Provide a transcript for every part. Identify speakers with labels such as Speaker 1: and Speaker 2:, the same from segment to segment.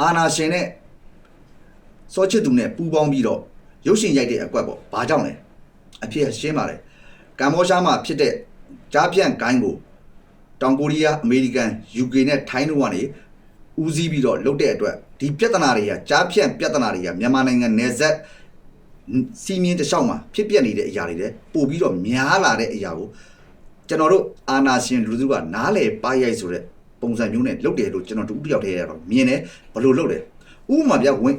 Speaker 1: အာနာရှင်နဲ့စောချစ်သူနဲ့ပူးပေါင်းပြီးတော့ရုပ်ရှင်ရိုက်တဲ့အကွက်ပေါ့ဘာကြောင့်လဲအဖြစ်ရှင်းပါတယ်ကမ္ဘောရှားမှာဖြစ်တဲ့ကြားပြန့်ကိုင်းကိုတောင်ကိုရီးယားအမေရိကန် UK နဲ့ထိုင်းတို့ကနေဦးစီးပြီးတော့လုပ်တဲ့အတွက်ဒီပြဿနာတွေကကြားပြန့်ပြဿနာတွေကမြန်မာနိုင်ငံနယ်စပ်စီမင်းတစ်လျှောက်မှာဖြစ်ပျက်နေတဲ့အရာတွေတဲ့ပို့ပြီးတော့များလာတဲ့အရာကိုကျွန်တော်တို့အာနာရှင်လူစုကနားလေပါရိုက်ဆိုတဲ့ ပုံစံမျိုးနဲ့လုပ်တယ်လို့ကျွန်တော်တို့တယောက်တည်းရတော့မြင်တယ်ဘယ်လိုလုပ်လဲဥပမာပြဝင်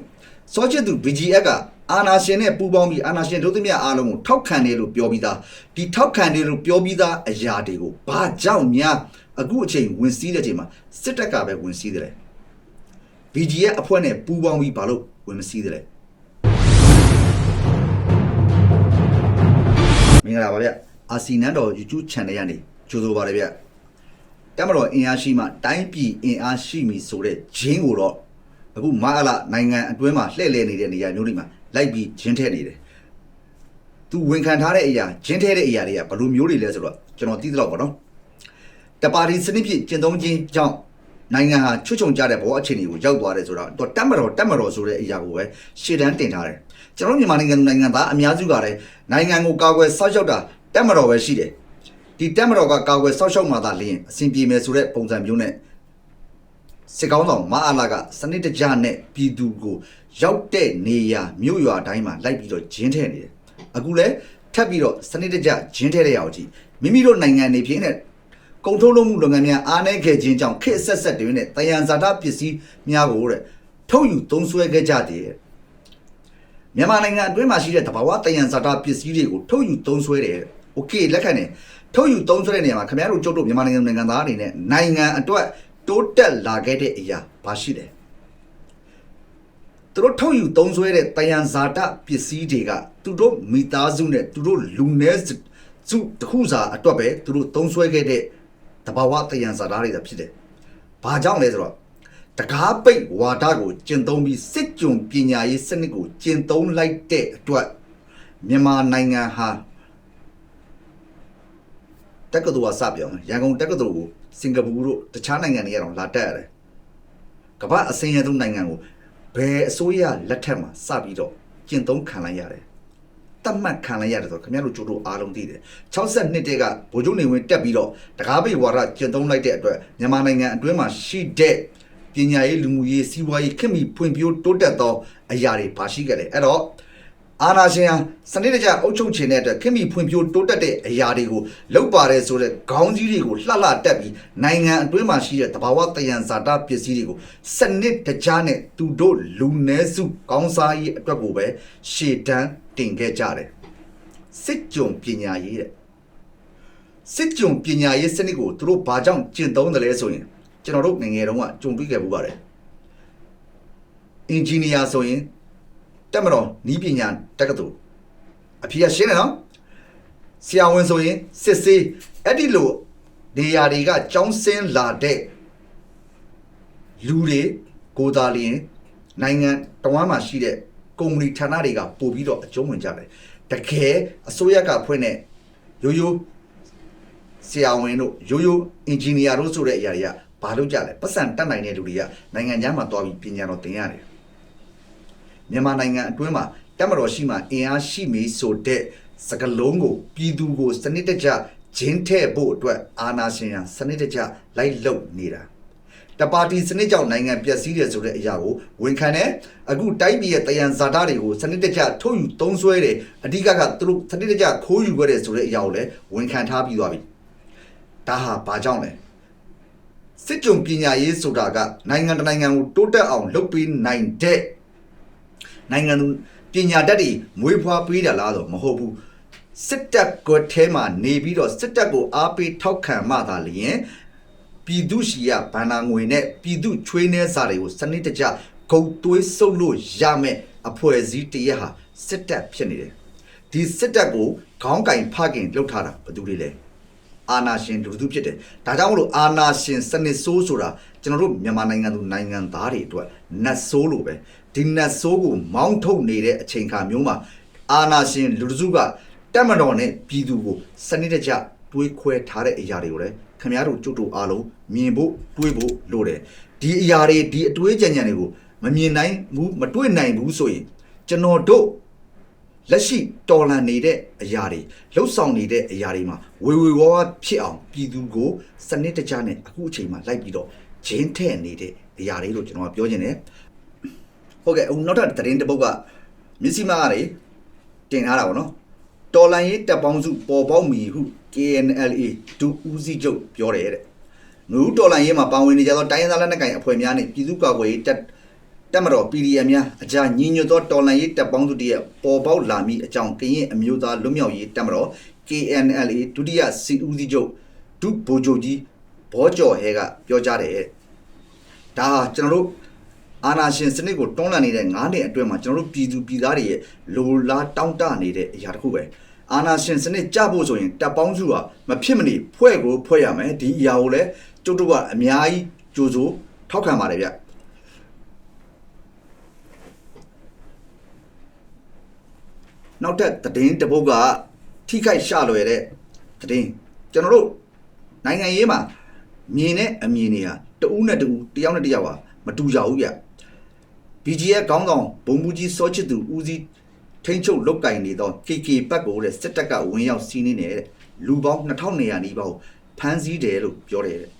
Speaker 1: စောချစ်သူ BGF ကအာနာရှင်နဲ့ပူးပေါင်းပြီးအာနာရှင်တို့သမျှအားလုံးကိုထောက်ခံတယ်လို့ပြောပြီးသားဒီထောက်ခံတယ်လို့ပြောပြီးသားအရာတွေကိုဘာကြောင့်များအခုအချိန်ဝင်စည်းတဲ့အချိန်မှာစစ်တပ်ကပဲဝင်စည်းတယ်လေ BGF အဖွဲ့နဲ့ပူးပေါင်းပြီးဘာလို့ဝင်မစည်းတယ်လဲမင်္ဂလာပါဗျအာစီနန်တော် YouTube channel ကနေကြိုဆိုပါရဗျ တမတော်အင်အားရှိမှတိုင်းပြည်အင်အားရှိမည်ဆိုတဲ့ဂျင်းကိုတော့အခုမအလာနိုင်ငံအတွင်းမှာလှည့်လည်နေတဲ့နေရာမျိုးတွေမှာလိုက်ပြီးဂျင်းထည့်နေတယ်သူဝန်ခံထားတဲ့အရာဂျင်းထဲတဲ့အရာတွေကဘယ်လိုမျိုးတွေလဲဆိုတော့ကျွန်တော်သိသလောက်ပါနော်တပါတီစနစ်ဖြစ်ကျင့်သုံးခြင်းကြောင့်နိုင်ငံဟာချွတ်ချုံကြတဲ့ဘောအခြေအနေကိုရောက်သွားတယ်ဆိုတော့တော့တက်မတော်တက်မတော်ဆိုတဲ့အရာကိုပဲရှေ့တန်းတင်ထားတယ်ကျွန်တော်မြန်မာနိုင်ငံသူနိုင်ငံသားအများစုကလည်းနိုင်ငံကိုကာကွယ်စောင့်ရှောက်တာတက်မတော်ပဲရှိတယ် ဒီတက်မတော်ကကာကွယ်စောင့်ရှောက်မှသာလျှင်အဆင်ပြေမယ်ဆိုတဲ့ပုံစံမျိုးနဲ့စစ်ကောင်းဆောင်မအားလာကစနစ်တကျနဲ့ပြည်သူကိုရောက်တဲ့နေရာမြို့ရွာတိုင်းမှာလိုက်ပြီးတော့ဂျင်းထဲနေတယ်။အခုလဲထပ်ပြီးတော့စနစ်တကျဂျင်းထဲတဲ့ရအောင်ကြည့်။မိမိတို့နိုင်ငံနေဖြစ်တဲ့ကုန်ထုတ်လုပ်မှုလုပ်ငန်းများအားနည်းခဲ့ခြင်းကြောင့်ခေတ်ဆက်ဆက်တွေနဲ့တယံဇာတပစ္စည်းများကိုတဲ့ထုတ်ယူသုံးစွဲခဲ့ကြတယ်။မြန်မာနိုင်ငံအတွင်းမှာရှိတဲ့တဘာဝတယံဇာတပစ္စည်းတွေကိုထုတ်ယူသုံးစွဲတယ်။ Okay လက်ခံတယ်။ ထုတ်ယူသုံးစွဲတဲ့နေရာမှာခင်ဗျားတို့ကျုပ်တို့မြန်မာနိုင်ငံနိုင်ငံသားအနေနဲ့နိုင်ငံအတွက်တိုးတက်လာခဲ့တဲ့အရာဘာရှိလဲသူတို့ထုတ်ယူသုံးစွဲတဲ့တယံဇာတပစ္စည်းတွေကသူတို့မိသားစုနဲ့သူတို့လူနည်းစုတစ်ခုစာအတွက်ပဲသူတို့သုံးစွဲခဲ့တဲ့တဘာဝတယံဇာတတွေသာဖြစ်တယ်။ဘာကြောင့်လဲဆိုတော့တကားပိတ်ဝါဒကိုကျင့်သုံးပြီးစစ်ကြုံပညာရေးစနစ်ကိုကျင့်သုံးလိုက်တဲ့အတွက်မြန်မာနိုင်ငံဟာတ က္ကသိုလ်ကစပြောင်းရန်ကုန်တက္ကသိုလ်ကိုစင်ကာပူတို့တခြားနိုင်ငံတွေကတော့လာတက်ရတယ်။ကမ္ဘာအစင်းရဲဆုံးနိုင်ငံကိုဘယ်အစိုးရလက်ထက်မှာစပြီးတော့ကျင့်သုံးခံလိုက်ရတယ်။တတ်မှတ်ခံလိုက်ရတယ်ဆိုတော့ခင်ဗျားတို့ကြိုးတို့အားလုံးသိတယ်။62တက်ကဗိုလ်ချုပ်နေဝင်တက်ပြီးတော့တကားပိတ်ဝါဒကျင့်သုံးလိုက်တဲ့အတွက်မြန်မာနိုင်ငံအတွင်းမှာရှိတဲ့ပညာရေးလူမှုရေးစီးပွားရေးခင်မီဖွံ့ဖြိုးတိုးတက်သောအရာတွေပါရှိခဲ့တယ်။အဲ့တော့ အာနာရှင်ဟာစနစ်တကျအုပ်ချုပ်ခြင်းတဲ့အတွက်ခင်မီဖွံ့ဖြိုးတိုးတက်တဲ့အရာတွေကိုလောက်ပါတယ်ဆိုတဲ့ခေါင်းကြီးတွေကိုလှလှတက်ပြီးနိုင်ငံအတွင်းမှာရှိတဲ့တဘာဝတယံဇာတာပစ္စည်းတွေကိုစနစ်တကျနဲ့သူတို့လူနည်းစုကောင်းစားရေးအတွက်ကိုပဲရှေ့တန်းတင်ခဲ့ကြတယ်စစ်ကြုံပညာရေးတဲ့စစ်ကြုံပညာရေးစနစ်ကိုသူတို့ဘာကြောင့်ကျင့်သုံးတယ်လဲဆိုရင်ကျွန်တော်တို့ငယ်ငယ်တုန်းကကြုံတွေ့ခဲ့မှုပါတယ်အင်ဂျင်နီယာဆိုရင် တက်မတော်နီးပညာတက္ကသိုလ်အဖေကရှင်းတယ်နော်ဆရာဝန်ဆိုရင်စစ်ဆေးအဲ့ဒီလိုနေရာတွေကကြောင်းစင်းလာတဲ့လူတွေကိုယ်သားလျင်နိုင်ငံတဝမ်းမှာရှိတဲ့ကုမ္ပဏီဌာနတွေကပို့ပြီးတော့အကျုံးဝင်ကြတယ်တကယ်အစိုးရကဖွဲ့တဲ့ရိုးရိုးဆရာဝန်တို့ရိုးရိုးအင်ဂျင်နီယာတို့ဆိုတဲ့အရာတွေကဘာလို့ကြလဲပတ်စံတက်နိုင်တဲ့လူတွေကနိုင်ငံခြားမှာတွားပြီးပညာတော်သင်ရတယ် မြန်မာနိုင်ငံအတွင်းမှာတက်မတော်ရှိမှအင်အားရှိမည်ဆိုတဲ့စကလုံးကိုပြည်သူကိုစနစ်တကျဂျင်းထဲ့ဖို့အတွက်အာဏာရှင်ရစနစ်တကျလိုက်လုပ်နေတာတပါတီစနစ်ကြောင့်နိုင်ငံပျက်စီးတယ်ဆိုတဲ့အရာကိုဝန်ခံတယ်အခုတိုက်ပြည်ရဲ့တယံဇာတာတွေကိုစနစ်တကျထုတ်ယူသုံးစွဲတယ်အဓိကကသူတို့စနစ်တကျခိုးယူခဲ့တယ်ဆိုတဲ့အရာကိုလည်းဝန်ခံထားပြီးသွားပြီဒါဟာဘာကြောင့်လဲစစ်ကြုံပညာရေးဆိုတာကနိုင်ငံတစ်နိုင်ငံကိုတိုးတက်အောင်လုပ်ပေးနိုင်တဲ့ နိုင်ငံသူပညာတတ်တွေမွေးဖွားပေးတာလားတော့မဟုတ်ဘူးစစ်တပ်ကထဲမှာနေပြီးတော့စစ်တပ်ကိုအားပေးထောက်ခံမှသာလျင်ပြည်သူရှိရဗန္နာငွေနဲ့ပြည်သူချွေးနှဲစာတွေကိုစနစ်တကျဂုတ်သွေးစုပ်လို့ရမယ်အဖွဲ့အစည်းတရက်ဟာစစ်တပ်ဖြစ်နေတယ်ဒီစစ်တပ်ကိုခေါင်းကင်ဖခင်လှုပ်ထားတာဘယ်သူတွေလဲအာနာရှင်လူသူဖြစ်တယ်ဒါကြောင့်မလို့အာနာရှင်စနစ်ဆိုးဆိုတာကျွန်တော်တို့မြန်မာနိုင်ငံသူနိုင်ငံသားတွေအတွက်နတ်ဆိုးလိုပဲ ဒီနတ်ဆိုးကိုမောင်းထုတ်နေတဲ့အချိန်ခါမျိုးမှာအာနာရှင်လူစုကတက်မတော်နဲ့ပြည်သူကိုစနစ်တကျတွေးခွဲထားတဲ့အရာတွေကိုလည်းခင်ဗျားတို့ကြုတ်တူအားလုံးမြင်ဖို့တွေးဖို့လိုတယ်ဒီအရာတွေဒီအတွေးကြံကြံတွေကိုမမြင်နိုင်ဘူးမတွေ့နိုင်ဘူးဆိုရင်ကျွန်တော်တို့လက်ရှိတော်လန်နေတဲ့အရာတွေလှုပ်ဆောင်နေတဲ့အရာတွေမှာဝေဝေဝါးဝါဖြစ်အောင်ပြည်သူကိုစနစ်တကျနဲ့အခုအချိန်မှာလိုက်ပြီးတော့ဂျင်းထဲ့နေတဲ့အရာတွေလို့ကျွန်တော်ကပြောချင်တယ် ဟုတ်ကဲ့အခုနောက်ထပ်သတင်းတစ်ပုဒ်ကမြစီမားကနေတင်ထားတာပေါ့နော်တော်လန်ရေးတပ်ပေါင်းစုပေါ်ပေါက်မီဟု KNLA ဒူဦးစီးချုပ်ပြောတယ်တဲ့နူတော်လိုင်းရေးမှာပါဝင်နေကြသောတိုင်းရင်းသားလက်နက်ကိုင်အဖွဲ့များနှင့်ပြည်သူ့ကာကွယ်ရေးတပ်တပ်မတော် PDM များအကြညီညွတ်သောတော်လိုင်းရေးတပ်ပေါင်းစုတည်းရဲ့ပေါ်ပေါက်လာမည့်အကြောင်းကရင်အမျိုးသားလွတ်မြောက်ရေးတပ်မတော် KNLA ဒုတိယစီဦးစီးချုပ်ဒုဗိုလ်ချုပ်ကြီးဘောကျော်ဟဲကပြောကြားတယ်ဒါဟာကျွန်တော်တို့ အာနာရှင်စနစ်ကိုတွန်းလှန်နေတဲ့9နှစ်အတွင်းမှာကျွန်တော်တို့ပြည်သူပြည်သားတွေရဲ့လိုလားတောင်းတနေတဲ့အရာတစ်ခုပဲအာနာရှင်စနစ်ကြဖို့ဆိုရင်တပ်ပေါင်းစုဟာမဖြစ်မနေဖွဲ့ကိုဖွဲ့ရမယ်ဒီအရာကိုလည်းကျုပ်တို့ကအများကြီးကြိုးစိုးထောက်ခံပါတယ်ဗျနောက်ထပ်သတင်းတစ်ပုဒ်ကထိခိုက်ရှလွယ်တဲ့သတင်းကျွန်တော်တို့နိုင်ငံရေးမှာမြင်တဲ့အမြင်တွေဟာတဦးနဲ့တဦးတယောက်နဲ့တယောက်ဟာမတူကြဘူးဗျ BGF ခေါင်းဆောင်ဘုံမူကြီးစောချစ်သူဦးစီးထိန်းချုပ်လုတ်ကင်နေသော KK ဘက်ကိုတဲ့စစ်တပ်ကဝင်ရောက်စီးနင်းနေတဲ့လူပေါင်း2200နီးပါးကိုဖမ်းဆီးတယ်လို့ပြောတယ်တဲ့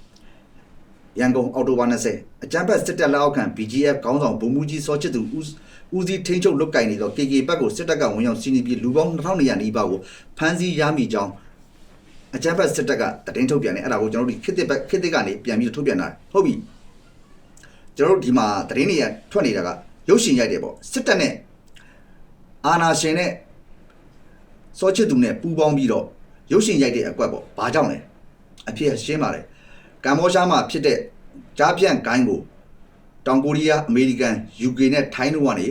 Speaker 1: ရန်ကုန်အော်တိုဘာ20အကြမ်းဖက်စစ်တပ်လက်အောက်ခံ BGF ခေါင်းဆောင်ဘုံမူကြီးစောချစ်သူဦးဦးစီးထိန်းချုပ်လုတ်ကင်နေသော KK ဘက်ကိုစစ်တပ်ကဝင်ရောက်စီးနင်းပြီးလူပေါင်း2200နီးပါးကိုဖမ်းဆီးရမိကြောင်းအကြမ်းဖက်စစ်တပ်ကတည်င်းထုတ်ပြန်တယ်အဲ့ဒါကိုကျွန်တော်တို့ခေတ်သစ်ဘက်ခေတ်သစ်ကနေပြန်ပြီးထုတ်ပြန်တာဟုတ်ပြီ ကျွန်တော်တို့ဒီမှာသတင်းတွေကထွက်နေတာကရုပ်ရှင်ရိုက်တယ်ပေါ့စစ်တပ်နဲ့အာနာရှင်နဲ့စောချစ်သူနဲ့ပူးပေါင်းပြီးတော့ရုပ်ရှင်ရိုက်တဲ့အကွက်ပေါ့ဘာကြောင့်လဲအဖြစ်ရှင်းပါတယ်ကမ္ဘောရှားမှာဖြစ်တဲ့ကြားပြန့်ဂိုင်းကိုတောင်ကိုရီးယားအမေရိကန် UK နဲ့ထိုင်းတို့ကနေ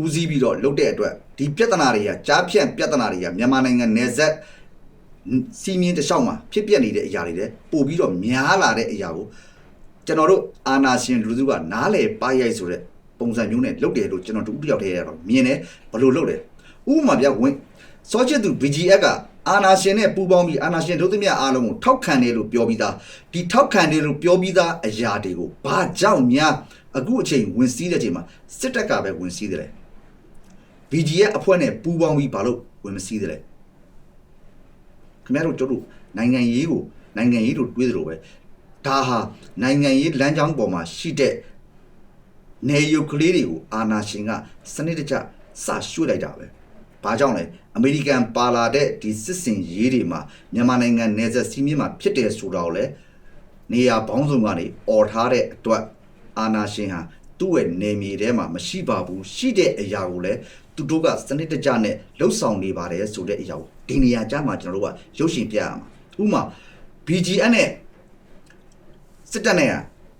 Speaker 1: ဦးစီးပြီးတော့လုပ်တဲ့အတွက်ဒီပြဿနာတွေကကြားပြန့်ပြဿနာတွေကမြန်မာနိုင်ငံနယ်စပ်စီမင်းတစ်လျှောက်မှာဖြစ်ပျက်နေတဲ့အရာတွေလည်းပို့ပြီးတော့များလာတဲ့အရာကို ကျွန်တော်တို့အာနာရှင်လူစုကနားလေပါရိုက်ဆိုတဲ့ပုံစံမျိုးနဲ့လုပ်တယ်လို့ကျွန်တော်တို့တယောက်တည်းရတော့မြင်တယ်ဘလို့လုပ်တယ်ဥပမာပြဝင်စောချစ်သူ BGF ကအာနာရှင်နဲ့ပူးပေါင်းပြီးအာနာရှင်တို့သမီးအားလုံးကိုထောက်ခံတယ်လို့ပြောပြီးသားဒီထောက်ခံတယ်လို့ပြောပြီးသားအရာတွေကိုဘာကြောင့်များအခုအချိန်ဝင်စည်းတဲ့အချိန်မှာစစ်တပ်ကပဲဝင်စည်းတယ်လေ BGF အဖွဲ့နဲ့ပူးပေါင်းပြီးဘာလို့ဝင်မစည်းတယ်လဲခင်ဗျားတို့တို့တို့နိုင်ငံရေးကိုနိုင်ငံရေးတို့တွေးသလိုပဲ ဒါဟာနိုင်ငံရေးလမ်းကြောင်းပေါ်မှာရှိတဲ့နေရုပ်ကလေးတွေကိုအာနာရှင်ကစနစ်တကျစရွှေ့လိုက်တာပဲ။ဘာကြောင့်လဲအမေရိကန်ပါလာတဲ့ဒီစစ်စင်ရေးတွေမှာမြန်မာနိုင်ငံနယ်စပ်စီးမြင့်မှာဖြစ်တယ်ဆိုတာကိုလည်းနေရာပေါင်းစုံကနေអော်ထားတဲ့အတွက်အာနာရှင်ဟာသူ့ရဲ့နေမြေထဲမှာမရှိပါဘူးရှိတဲ့အရာကိုလည်းသူတို့ကစနစ်တကျနဲ့လှုပ်ဆောင်နေပါတယ်ဆိုတဲ့အရာကိုဒီနေရာကြမှာကျွန်တော်တို့ကရုပ်ရှင်ပြရမှာဥပမာ BGN နဲ့ စစ်တပ်နဲ့က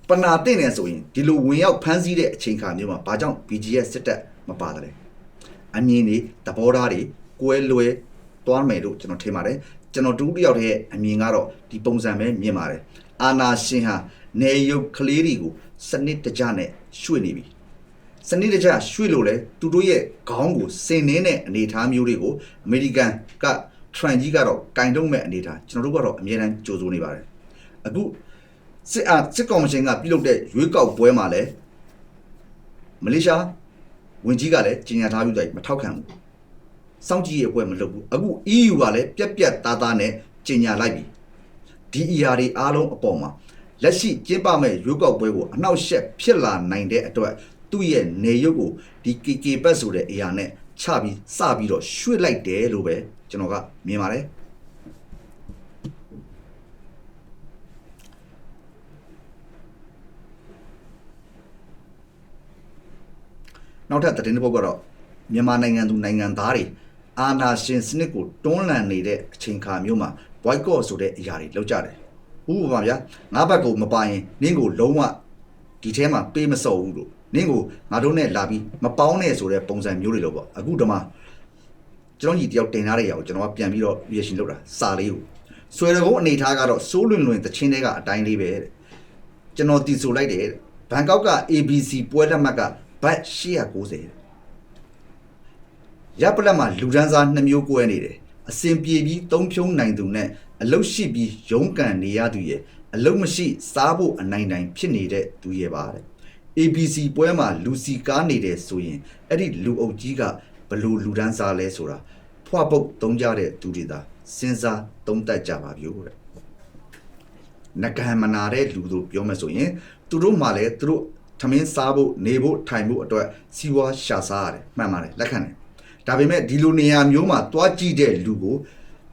Speaker 1: ပနာတင့်နေဆိုရင်ဒီလိုဝင်ရောက်ဖမ်းဆီးတဲ့အချိန်ခါမျိုးမှာဘာကြောင့် BGS စစ်တပ်မပါတယ်လဲအမြင်တွေသဘောထားတွေကွဲလွဲသွားမယ်လို့ကျွန်တော်ထင်ပါတယ်ကျွန်တော်တူတယောက်တည်းရဲ့အမြင်ကတော့ဒီပုံစံပဲမြင်ပါတယ်အာနာရှင်ဟာနေရုပ်ကလေးတွေကိုစနစ်တကျနဲ့ရွှေ့နေပြီစနစ်တကျရွှေ့လို့လဲသူတို့ရဲ့ခေါင်းကိုစင်နှင်းတဲ့အနေအထားမျိုးတွေကိုအမေရိကန်ကထရန်ကြီးကတော့ကင်တုံးမဲ့အနေအထားကျွန်တော်တို့ကတော့အမြဲတမ်းကြိုးစိုးနေပါတယ်အခု စစ်အားစစ်ကောင်ရှင်ကပြုလုပ်တဲ့ရွေးကောက်ပွဲမှာလည်းမလေးရှားဝင်ကြီးကလည်းကြီးညာထားပြီးတော့မထောက်ခံဘူးစောင့်ကြည့်ရဲ့အဖွဲ့မလုပ်ဘူးအခု EU ကလည်းပြက်ပြက်သားသားနဲ့ကြီးညာလိုက်ပြီဒီ ER တွေအားလုံးအပေါ်မှာလက်ရှိကျင်းပမဲ့ရွေးကောက်ပွဲကိုအနှောက်အယှက်ဖြစ်လာနိုင်တဲ့အတွက်သူ့ရဲ့နေရုပ်ကိုဒီ KK ဘတ်ဆိုတဲ့အရာနဲ့ချပြီးစပြီးတော့ရွှေ့လိုက်တယ်လို့ပဲကျွန်တော်ကမြင်ပါတယ် နောက်ထပ်သတင်းတစ်ပုဒ်ကတော့မြန်မာနိုင်ငံသူနိုင်ငံသားတွေအာဏာရှင်စနစ်ကိုတွန်းလှန်နေတဲ့အချိန်ခါမျိုးမှာ boycott ဆိုတဲ့အရာတွေလုပ်ကြတယ်။ဥပမာဗျာငါဘက်ကမပိုင်ရင်နင်းကိုလုံးဝဒီထဲမှာပေးမစော်ဘူးလို့နင်းကိုငါတို့နဲ့လာပြီးမပေါင်းနဲ့ဆိုတဲ့ပုံစံမျိုးတွေလို့ပေါ့အခုတမကျွန်တော်ညီတယောက်တင်ထားတဲ့ຢာကိုကျွန်တော်ကပြန်ပြီးတော့ reaction လုပ်တာစာလေးကိုဆွဲရကုန်းအနေထားကတော့စိုးလွင်လွင်တချင်းတွေကအတိုင်းလေးပဲတဲ့ကျွန်တော်တီဆိုလိုက်တယ်တဲ့ဘန်ကောက်က ABC ပွဲလက်မှတ်က ဘတ်890တဲ့ရပ်ပလက်မှာလူဒန်းစားနှစ်မျိုးကွဲနေတယ်အစင်ပြေပြီးသုံးဖြုံးနိုင်သူနဲ့အလုတ်ရှိပြီးရုန်းကန်နေရသူရဲ့အလုတ်မရှိစားဖို့အနိုင်နိုင်ဖြစ်နေတဲ့သူရဲ့ပါတဲ့ ABC ပွဲမှာလူစီကားနေတယ်ဆိုရင်အဲ့ဒီလူအုပ်ကြီးကဘလို့လူဒန်းစားလဲဆိုတာဖွာပုတ်သုံးကြတဲ့သူတွေသာစဉ်းစားသုံးသပ်ကြပါဗျို့တဲ့နဂဟမနာတဲ့လူတို့ပြောမယ်ဆိုရင်သူတို့မှလည်းသူတို့ ထမင်းစားဖို့နေဖို့ထိုင်ဖို့အတွက်စီဝါရှာစားရတယ်မှန်ပါတယ်လက်ခံတယ်ဒါပေမဲ့ဒီလိုနေရာမျိုးမှာတွားကြည့်တဲ့လူကို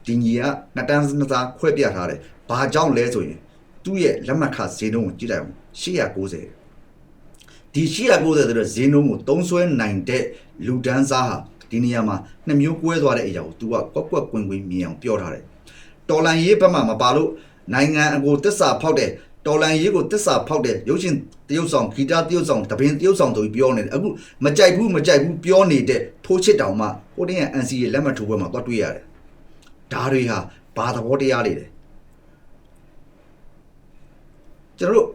Speaker 1: ဒီညီကနှစ်တန်းနှစ်သားခွဲပြထားတယ်ဘာကြောင့်လဲဆိုရင်သူ့ရဲ့လက်မှတ်ခဈေးနှုန်းကိုကြည့်လိုက်အောင်890ဒီ890တဲ့ဈေးနှုန်းကိုသုံးစွဲနိုင်တဲ့လူဒန်းစားဟာဒီနေရာမှာနှစ်မျိုးကွဲသွားတဲ့အရာကို तू ကကွက်ကွက်ကွင်းကွင်းမြင်အောင်ပြောထားတယ်။တော်လန်ရေးဘက်မှာမပါလို့နိုင်ငံအကိုတစ္ဆာဖောက်တဲ့ တော်လန်ရေးကိုတစ္ဆာဖောက်တဲ့ရုပ်ရှင်တရုပ်ဆောင်ဂီတတရုပ်ဆောင်တပင်တရုပ်ဆောင်တို့ပြောနေတယ်အခုမကြိုက်ဘူးမကြိုက်ဘူးပြောနေတဲ့ဖိုးချစ်တောင်မှဟိုတင်းရဲ့ NCA လက်မှတ်ထိုးပွဲမှာသွားတွေ့ရတယ်။ဒါတွေဟာဘာသဘောတရားတွေလဲကျွန်တော်တို့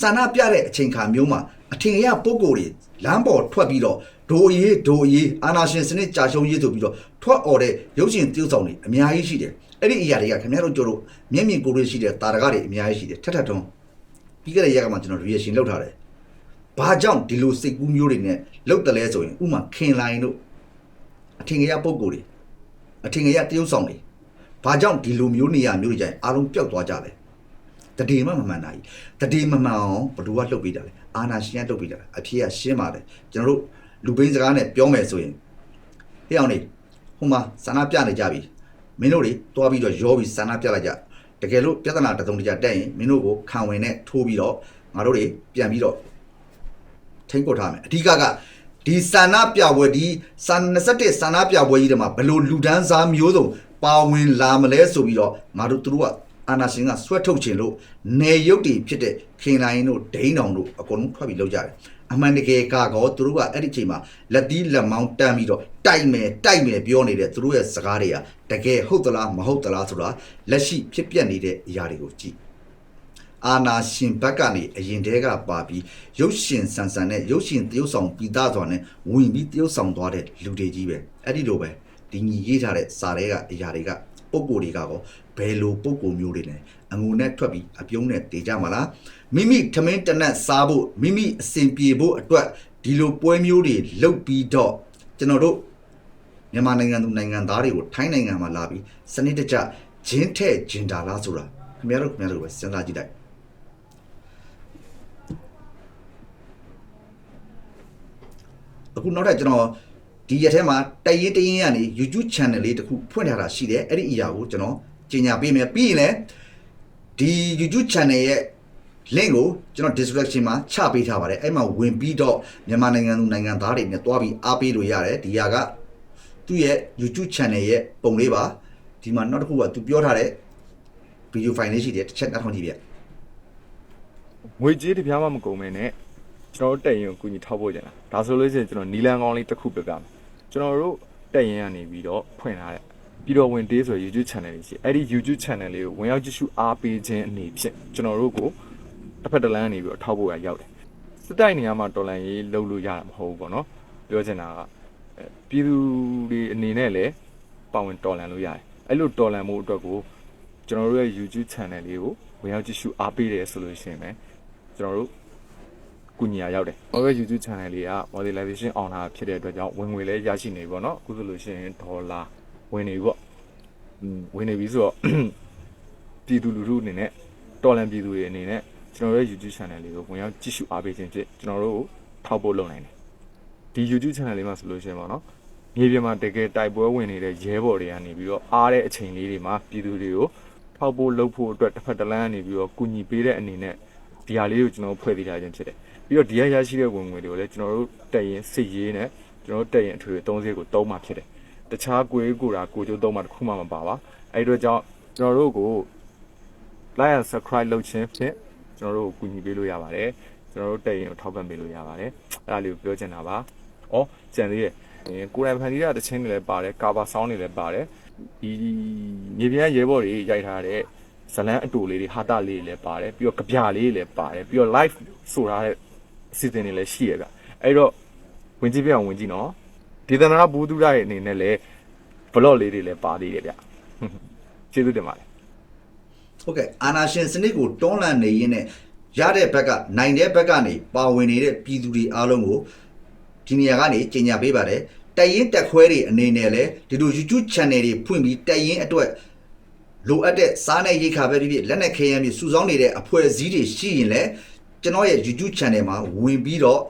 Speaker 1: ဆန္ဒပြတဲ့အချိန်ခါမျိုးမှာအထင်ရပုံကိုယ်တွေလမ်းပေါ်ထွက်ပြီးတော့ဒိုအေးဒိုအေးအာနာရှင်စနစ်ကြာရှုံးရေးဆိုပြီးတော့ထွက်អော်တဲ့ရုပ်ရှင် tiêu ဆောင်တွေအများကြီးရှိတယ် အဲ့ဒီအရာတွေကခင်ဗျားတို့ကြတို့မျက်မြင်ကိုယ်တွေရှိတဲ့တာရကတွေအများကြီးရှိတယ်ထက်ထက်ထုံးပြီးခဲ့တဲ့ရက်ကမှကျွန်တော် reaction လုပ်ထားတယ်ဘာကြောင့်ဒီလိုစိတ်ကူးမျိုးတွေနဲ့လောက်တယ်လဲဆိုရင်ဥမာခင်လိုင်းတို့အထင်ရပုံကိုယ်တွေအထင်ရ tiêu ဆောင်တွေဘာကြောင့်ဒီလိုမျိုးနေရာမျိုးတွေကြရင်အားလုံးပျောက်သွားကြလဲတတိမမမှန်တာကြီးတတိမမှန်အောင်ဘယ်သူကလှုပ်ပေးကြလဲအာနာရှင်ကလှုပ်ပေးကြတာအဖြစ်ကရှင်းပါတယ်ကျွန်တော်တို့လူပင်းစကားနဲ့ပြောမယ်ဆိုရင်ဟေ့အောင်နေဟိုမှာဆန္ဒပြနေကြပြီ မင်းတို့တွေတွားပြီးတော့ရောပြီးဆန္ဒပြလိုက်ကြတကယ်လို့ပြဿနာတစ်စုံတစ်ရာတက်ရင်မင်းတို့ကိုခံဝင်နဲ့ထိုးပြီးတော့ငါတို့တွေပြန်ပြီးတော့ထိန်းကွပ်ထားမယ်အဓိကကဒီဆန္ဒပြပွဲဒီဆန္21ဆန္ဒပြပွဲကြီးတွေမှာဘယ်လိုလူဒန်းစားမျိုးစုံပါဝင်လာမလဲဆိုပြီးတော့ငါတို့တို့ကအာနာရှင်ကဆွဲထုတ်ခြင်းလို့နေရုပ်တည်ဖြစ်တဲ့ခင်လိုင်းတို့ဒိန်းတောင်တို့အကုန်လုံးထွက်ပြီးလောက်ကြတယ် အမှန်တကယ်ကောသူတို့ကအဲ့ဒီချိန်မှာလက်သီးလက်မောင်းတန်းပြီးတော့တိုက်မယ်တိုက်မယ်ပြောနေတဲ့သူတို့ရဲ့စကားတွေကတကယ်ဟုတ်သလားမဟုတ်သလားဆိုတာလက်ရှိဖြစ်ပျက်နေတဲ့အရာတွေကိုကြည့်အာနာရှင်ဘက်ကနေအရင်တည်းကပါပြီးရုပ်ရှင်ဆန်ဆန်နဲ့ရုပ်ရှင်တရုပ်ဆောင်ပြီးသားစွာနဲ့ဝင်ပြီးတရုပ်ဆောင်သွားတဲ့လူတွေကြီးပဲအဲ့ဒီလိုပဲဒီညီရေးထားတဲ့စာတွေကအရာတွေကပုံကိုယ်တွေကကော ဘယ်လိုပုံကိုယ်မျိုးတွေလဲအငုံနဲ့ထွက်ပြီးအပြုံးနဲ့တေကြမှာလားမိမိထမင်းတနတ်စားဖို့မိမိအစဉ်ပြေဖို့အတွက်ဒီလိုပွဲမျိုးတွေလုပ်ပြီးတော့ကျွန်တော်တို့မြန်မာနိုင်ငံသူနိုင်ငံသားတွေကိုထိုင်းနိုင်ငံမှာလာပြီးစနစ်တကျဂျင်းထဲ့ဂျင်တာလားဆိုတာခင်ဗျားတို့ခင်ဗျားတို့ပဲစဉ်းစားကြည့်လိုက်အခုနောက်ထပ်ကျွန်တော်ဒီရက်ထဲမှာတရင်တရင်ကနေ YouTube channel လေးတစ်ခုဖွင့်ထားတာရှိတယ်အဲ့ဒီအရာကိုကျွန်တော် ကြီးညာပေးမယ်ပြီးရင်လည်းဒီ YouTube channel ရဲ့ link ကိုကျွန်တော် description မှာချပေးထားပါတယ်အဲ့မှာဝင်ပြီးတော့မြန်မာနိုင်ငံသူနိုင်ငံသားတွေနဲ့တွားပြီးအားပေးလို့ရတယ်ဒီဟာကသူ့ရဲ့ YouTube channel ရဲ့ပုံလေးပါဒီမှာနောက်တစ်ခုကသူပြောထားတဲ့ video file လေးရှိတယ်တစ်ချက်နှာထောင်ကြည့်ပြ
Speaker 2: ငွေကြေးတစ်ပြားမှမကုန်မဲနဲ့ကျွန်တော်တို့တက်ရင်ကိုကူညီထောက်ဖို့ကြင်တာဒါဆိုလို့ရှိရင်ကျွန်တော်နီလန်ကောင်းလေးတစ်ခုပြပြမယ်ကျွန်တော်တို့တက်ရင်ကနေပြီးတော့ဖွင့်ထားတဲ့ ပြီးတော့ဝင် day ဆို YouTube channel လေးရှိအဲ့ဒီ YouTube channel လေးကိုဝင်ရောက်ကြည့်ရှုအားပေးခြင်းအနေဖြင့်ကျွန်တော်တို့ကိုတစ်ဖက်တစ်လမ်းကနေပြီးတော့ထောက်ဖို့ရရောက်တယ်စစ်တိုက်နေရာမှာတော်လန်ရေးလုပ်လို့ရတာမဟုတ်ဘူးပေါ့နော်ပြောချင်တာကအဲပြည်သူတွေအနေနဲ့လည်းပါဝင်တော်လန်လို့ရတယ်အဲ့လိုတော်လန်မှုအတွက်ကိုကျွန်တော်တို့ရဲ့ YouTube channel လေးကိုဝင်ရောက်ကြည့်ရှုအားပေးတယ်ဆိုလို့ရှိရင်ပဲကျွန်တော်တို့ကူညီရရောက်တယ်။ဟောရဲ့ YouTube channel လေးက monetization အောင်တာဖြစ်တဲ့အတွက်ကြောင့်ဝင်ငွေလည်းရရှိနေပြီပေါ့နော်။အခုဆိုလို့ရှိရင်ဒေါ်လာ ဝင်နေပြီပေါ့။อืมဝင်နေပြီဆိုတော့ပြည်သူလူထုအနေနဲ့တော်လန်ပြည်သူတွေအနေနဲ့ကျွန်တော်တို့ရဲ့ YouTube channel လေးကိုဝင်ရောက်ကြည့်ရှုအားပေးခြင်းဖြင့်ကျွန်တော်တို့ကိုထောက်ပို့လုပ်နိုင်တယ်။ဒီ YouTube channel လေးမှာဆိုလို့ရှိရင်ပေါ့နော်။မြေပြင်မှာတကယ်တိုက်ပွဲဝင်နေတဲ့ရဲဘော်တွေကနေပြီးတော့အားတဲ့အချိန်လေးတွေမှာပြည်သူတွေကိုထောက်ပို့လုပ်ဖို့အတွက်တစ်ဖက်တစ်လမ်းကနေပြီးတော့ကူညီပေးတဲ့အနေနဲ့ဒီဟာလေးကိုကျွန်တော်ဖွဲ့သေးတာခြင်းဖြစ်တယ်။ပြီးတော့ဒီရရရှိတဲ့ဝင်ငွေတွေကိုလည်းကျွန်တော်တို့တက်ရင်စစ်ရေးနဲ့ကျွန်တော်တို့တက်ရင်အထွေအသုံးစရိတ်ကိုတုံးမှဖြစ်တယ်။ တခြားကိုယ်ကိုယ်တာကိုကျိုးတုံးမှတစ်ခုမှမပါပါ။အဲဒီတော့ကြောင့်ကျွန်တော်တို့ကို like and subscribe လုပ်ခြင်းဖြင့်ကျွန်တော်တို့ကိုကူညီပေးလို့ရပါတယ်။ကျွန်တော်တို့တက်ရင်ကိုထောက်ပံ့ပေးလို့ရပါတယ်။အဲ့ဒါလေးကိုပြောချင်တာပါ။ဩကြံသေးရဲ့။ကိုယ်တိုင်ဖန်တီးတာတခြင်းတွေလည်းပါတယ်။ကာဘာဆောင်းတွေလည်းပါတယ်။ဒီမြေပြင်ရဲဘော်တွေရိုက်ထားတဲ့ဇလန်းအတူလေးတွေဟာတာလေးတွေလည်းပါတယ်ပြီးတော့ကြပြလေးတွေလည်းပါတယ်ပြီးတော့ live ဆိုထားတဲ့အစီအစဉ်တွေလည်းရှိရဗျအဲ့တော့ဝင်ကြည့်ပြအောင်ဝင်ကြည့်နော် ဒေသနာဘူးသူရရဲ့အနေနဲ့လည်း vlog လေးတွေလည်းပါသေးတယ်ဗျကျေးဇူးတင်ပါတယ်
Speaker 1: ဟုတ်ကဲ့အာနာရှင်စနစ်ကိုတွန်းလှန်နေရင်းနဲ့ရတဲ့ဘက်ကနိုင်တဲ့ဘက်ကနေပါဝင်နေတဲ့ပြည်သူတွေအားလုံးကိုဒီနေရာကနေကြေညာပေးပါတယ်တက်ရင်တက်ခွဲတွေအနေနဲ့လည်းဒီလို YouTube channel တွေဖွင့်ပြီးတက်ရင်အတွက်လိုအပ်တဲ့စားနဲ့ရိတ်ခါပဲဖြစ်ဖြစ်လက်နဲ့ခဲယမ်းပြီးစုဆောင်းနေတဲ့အဖွဲ့အစည်းတွေရှိရင်လည်းကျွန်တော်ရဲ့ YouTube channel မှာဝင်ပြီးတော့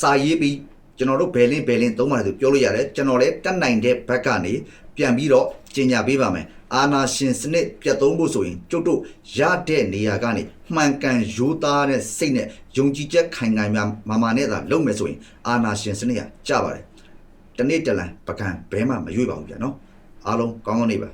Speaker 1: စာရေးပြီး ကျွန်တော်တို့ဘယ်လင်းဘယ်လင်းသုံးပါတယ်ဆိုပြောလို့ရတယ်ကျွန်တော်လည်းတက်နိုင်တဲ့ဘက်ကနေပြန်ပြီးတော့ကြေညာပေးပါမယ်အာနာရှင်စနစ်ပြတ်သုံးဖို့ဆိုရင်ကျုပ်တို့ရတဲ့နေရာကနေမှန်ကန်ရိုးသားတဲ့စိတ်နဲ့ယုံကြည်ချက်ခိုင်ခိုင်မာမာမာနဲ့သာလုပ်မယ်ဆိုရင်အာနာရှင်စနစ်ကကြပါတယ်တနေ့တလန်ပကံဘဲမှမရွေ့ပါဘူးဗျာနော်အားလုံးကောင်းကောင်းနေပါ